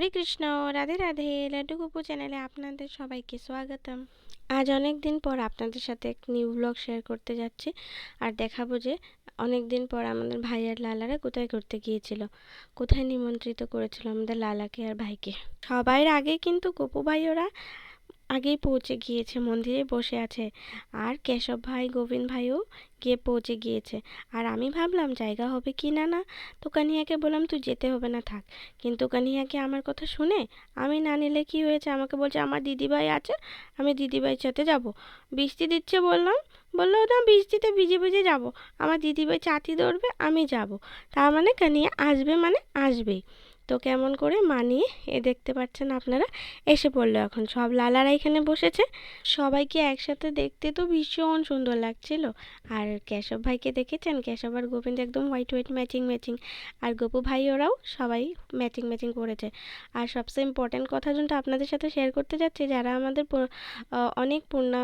হরে কৃষ্ণ, রাধে রাধে। লাড্ডু গুপু চ্যানেলে আপনাদের সবাইকে স্বাগতম। আজ অনেক দিন পর আপনাদের সাথে এক নিউ ব্লগ শেয়ার করতে যাচ্ছি আর দেখাবো যে অনেক দিন পর আমাদের ভাই আর লালারা কোথায় ঘুরতে গিয়েছিল, কোথায় নিমন্ত্রিত করেছিল আমাদের লালাকে আর ভাইকে। সবাই আগে কিন্তু গপু ভাই ওরা আগেই পৌঁছে গিয়েছে, মন্দিরে বসে আছে। আর কেশব ভাই, গোবিন্দ ভাইও গিয়ে পৌঁছে গিয়েছে। আর আমি ভাবলাম, জায়গা হবে কি না না? তো কানিয়াকে বললাম, তুই যেতে হবে না, থাক। কিন্তু কানিয়াকে আমার কথা শুনে আমি না নিলে কি হয়েছে? আমাকে বলছে, আমার দিদিভাই আছে, আমি দিদিভাইয়ের সাথে যাব। বৃষ্টি দিচ্ছে বললাম, বলল, না, বৃষ্টিতে ভিজে ভিজে যাব। আমার দিদিভাই চাতি ধরবে, আমি যাব। তার মানে কানিয়া আসবে মানে আসবেই। তো কেমন করে মানিয়ে এ দেখতে পাচ্ছেন আপনারা। এসে পড়ল এখন। সব লালারা এখানে বসেছে। সবাইকে একসাথে দেখতে তো ভীষণ সুন্দর লাগছিল। আর কেশব ভাইকে দেখেছেন? কেশব আর গোবিন্দ একদম হোয়াইট হোয়াইট ম্যাচিং ম্যাচিং আর গপু ভাই ওরাও সবাই ম্যাচিং ম্যাচিং করেছে। আর সবচেয়ে ইম্পর্ট্যান্ট কথা যেটা আপনাদের সাথে শেয়ার করতে যাচ্ছি, যারা আমাদের অনেক পূর্ণা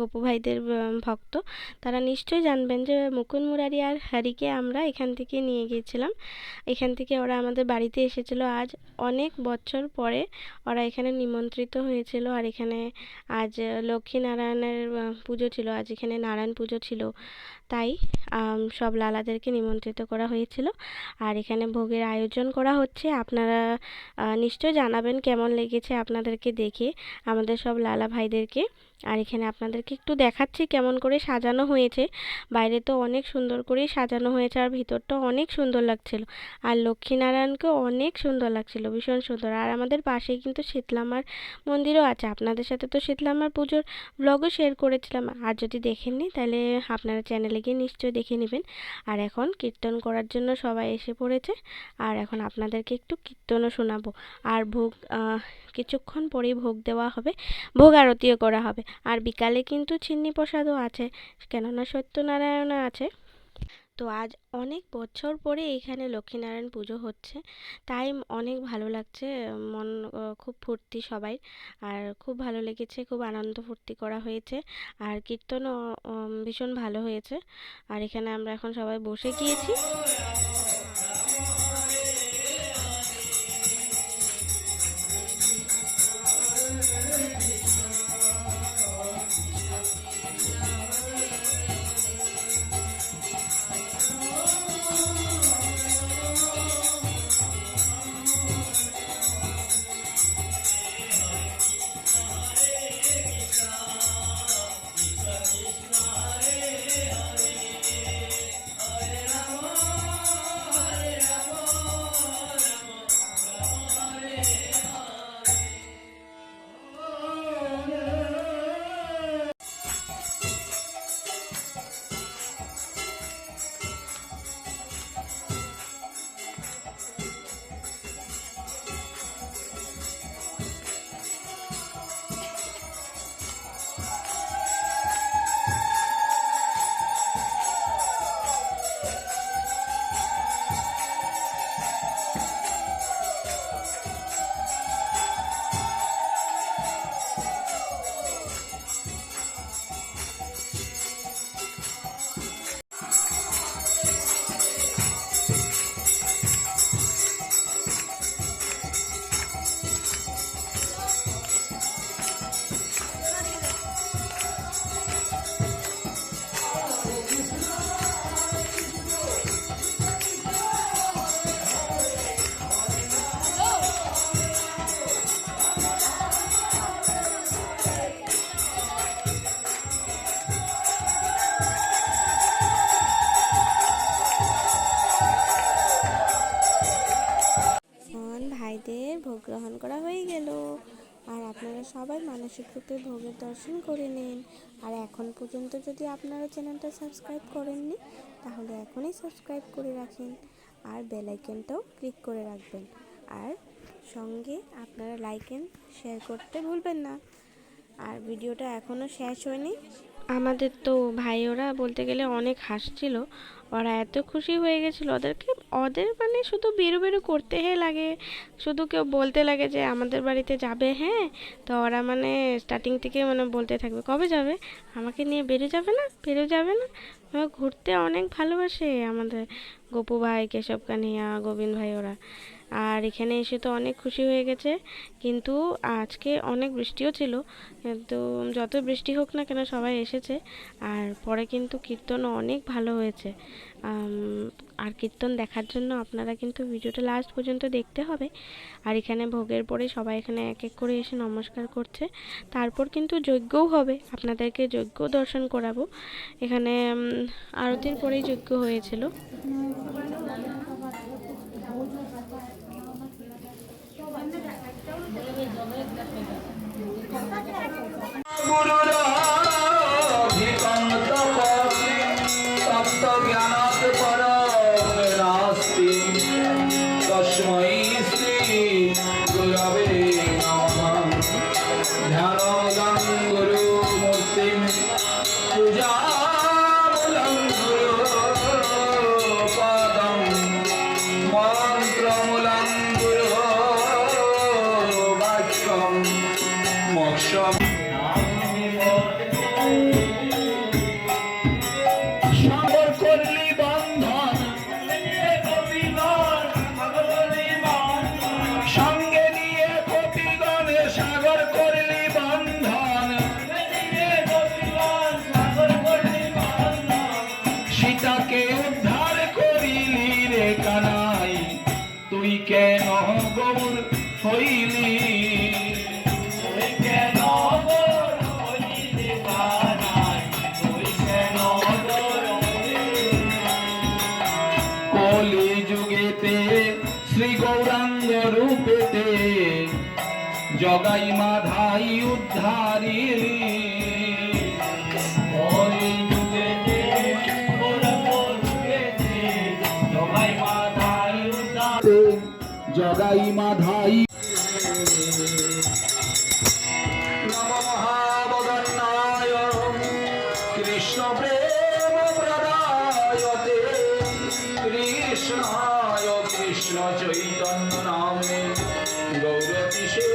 গপু ভাইদের ভক্ত, তারা নিশ্চয়ই জানবেন যে মুকুন মুরারি আর হারিকে আমরা এখান থেকে নিয়ে গিয়েছিলাম। এখান থেকে ওরা আমাদের বাড়িতে এসেছিল আজ। অনেক বছর পরে ওরা এখানে নিমন্ত্রিত হয়েছিল আর এখানে আজ লক্ষ্মী নারায়ণের পুজো ছিল। আজ এখানে নারায়ণ পুজো ছিল। তাই সব লালাদেরকে নিমন্ত্রিত করা হয়েছিল। আর এখানে ভোগের আয়োজন করা হচ্ছে। আপনারা নিশ্চয় জানাবেন কেমন লেগেছে আপনাদেরকে দেখে, আমাদের সব লালা ভাইদেরকে। আর এখানে আপনাদেরকে একটু দেখাচ্ছি কেমন করে সাজানো হয়েছে। বাইরে তো অনেক সুন্দর করেই সাজানো হয়েছে আর ভিতরটা অনেক সুন্দর লাগছিল। আর লক্ষ্মীনারায়ণকে অনেক সুন্দর লাগছিল, ভীষণ সুন্দর। আর আমাদের পাশেই কিন্তু শীতলামার মন্দিরও আছে। আপনাদের সাথে তো শীতলামার পুজোর ব্লগও শেয়ার করেছিলাম। আর যদি দেখেননি, তাহলে আপনারা চ্যানেলে গিয়ে নিশ্চয়ই দেখে নেবেন। আর এখন কীর্তন করার জন্য সবাই এসে পড়েছে। আর এখন আপনাদেরকে একটু কীর্তনও শোনাবো। আর ভোগ কিছুক্ষণ পরেই ভোগ দেওয়া হবে। ভোগ আরতিও করা হবে। আর বিকালে কিন্তু চিন্নি প্রসাদও আছে। কেননা সত্যনারায়ণও আছে। তো আজ অনেক বছর পরে এখানে লক্ষ্মীনারায়ণ পুজো হচ্ছে। তাই অনেক ভালো লাগছে, মন খুব ফুর্তি সবাই। আর খুব ভালো লেগেছে, খুব আনন্দ ফুর্তি করা হয়েছে। আর কীর্তনও ভীষণ ভালো হয়েছে। আর এখানে আমরা এখন সবাই বসে গিয়েছি। রূপে ভোগের দর্শন করে নিন। আর এখন পর্যন্ত যদি আপনারা চ্যানেলটা সাবস্ক্রাইব করেননি, তাহলে এখনই সাবস্ক্রাইব করে রাখেন। আর বেল আইকনটাও ক্লিক করে রাখবেন। আর সঙ্গে আপনারা লাইক এন্ড শেয়ার করতে ভুলবেন না। আর ভিডিওটা এখনও শেষ হয়নি। আমাদের তো ভাই ওরা বলতে গেলে অনেক হাসছিল। ওরা এত খুশি হয়ে গেছিল ওদেরকে। ওদের মানে শুধু বেরো বেরো করতে হে লাগে। শুধু কেউ বলতে লাগে যে আমাদের বাড়িতে যাবে হ্যাঁ? তো ওরা মানে স্টার্টিং থেকে মানে বলতে থাকবে, কবে যাবে? আমাকে নিয়ে বেরো যাবে না? বেরো যাবে না? ঘুরতে অনেক ভালোবাসে আমাদের গপু ভাই কেশব কানিয়া গোবিন্দ ভাই ওরা। আর এখানে এসে তো অনেক খুশি হয়ে গেছে। কিন্তু আজকে অনেক বৃষ্টিও ছিল। কিন্তু যত বৃষ্টি হোক না কেন সবাই এসেছে। আর পরে কিন্তু কীর্তনও অনেক ভালো হয়েছে। আর কীর্তন দেখার জন্য আপনারা কিন্তু ভিডিওটা লাস্ট পর্যন্ত দেখতে হবে। আর এখানে ভোগের পরে সবাই এখানে এক এক করে এসে নমস্কার করছে। তারপর কিন্তু যজ্ঞও হবে। আপনাদেরকে যজ্ঞ দর্শন করাবো। এখানে আরতির পরেই যজ্ঞ হয়েছিল। तस्मै श्री गुरवे नमः ध्यानोदं হইলি। যুগেতে শ্রী গৌরাঙ্গ রূপেতে জগাই মাধাই উদ্ধারিলি জগাই মাধাই নম কৃষ্ণ চৈতন্য নামে গৌরতিষে